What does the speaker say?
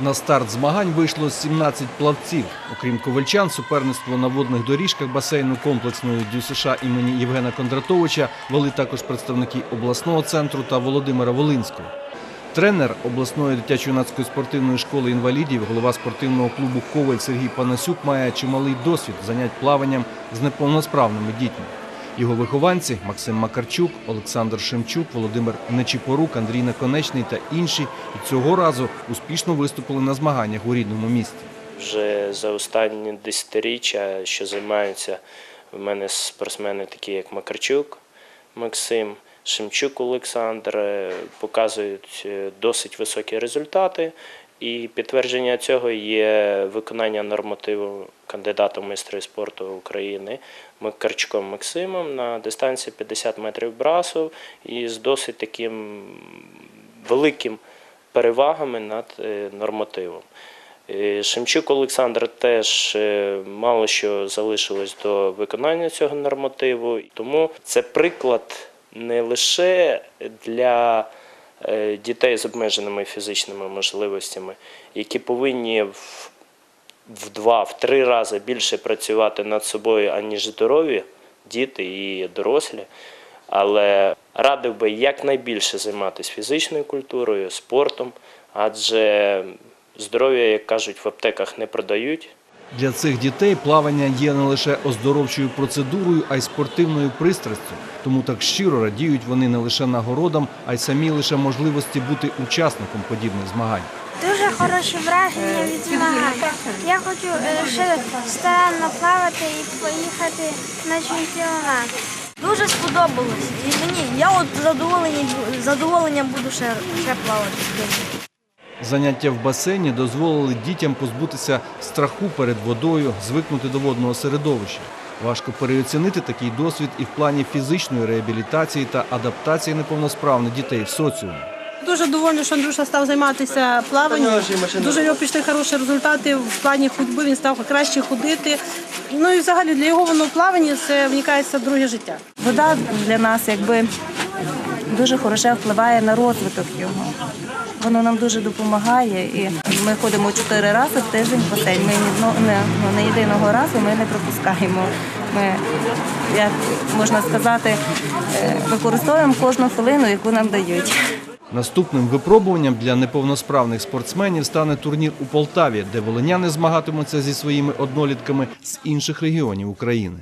На старт змагань вийшло 17 плавців. Окрім ковальчан, суперництво на водних доріжках басейну комплексної ДЮСШ імені Євгена Кондратовича вели також представники обласного центру та Володимира Волинського. Тренер обласної дитячо-юнацької спортивної школи інвалідів, голова спортивного клубу Коваль Сергій Панасюк має чималий досвід занять плаванням з неповносправними дітьми. Його вихованці Максим Макарчук, Олександр Шемчук, Володимир Нечіпорук, Андрій Наконечний та інші цього разу успішно виступили на змаганнях у рідному місті. Вже за останні десятиріччя, що займаються в мене спортсмени, такі як Макарчук Максим, Шемчук Олександр, е, показують е, досить високі результати. І підтвердження цього є виконання нормативу кандидата в майстри спорту України Макарчуком Максимом на дистанції 50 метрів брасу і з досить таким великим перевагами над е, нормативом. Е, Шемчук Олександр теж е, мало що залишилось до виконання цього нормативу, тому це приклад не лише для дітей з обмеженими фізичними можливостями, які повинні в, в два, в три рази більше працювати над собою, аніж здорові діти і дорослі. Але радив би якнайбільше займатися фізичною культурою, спортом, адже здоров'я, як кажуть, в аптеках не продають. Для цих дітей плавання є не лише оздоровчою процедурою, а й спортивною пристрастю. Тому так щиро радіють вони не лише нагородам, а й самі лише можливості бути учасником подібних змагань. Дуже хороші враження від змагань. Я хочу е, ще старанно плавати і поїхати на чемпіонат. Дуже сподобалось. І мені я от задоволені задоволенням буду ще, ще плавати. Заняття в басейні дозволили дітям позбутися страху перед водою, звикнути до водного середовища. Важко переоцінити такий досвід і в плані фізичної реабілітації та адаптації неповносправних дітей в соціумі. Дуже довольна, що Андрюша став займатися плаванням. Дуже в нього пішли хороші результати в плані ходьби. Він став краще ходити. Ну і взагалі для його воно плавання це вникається в друге життя. Вода для нас якби дуже хороше впливає на розвиток його. Воно нам дуже допомагає. І ми ходимо чотири рази в тиждень в басейн. Ми не, ну, не єдиного разу ми не пропускаємо. Ми, як можна сказати, е, використовуємо кожну хвилину, яку нам дають. Наступним випробуванням для неповносправних спортсменів стане турнір у Полтаві, де волиняни змагатимуться зі своїми однолітками з інших регіонів України.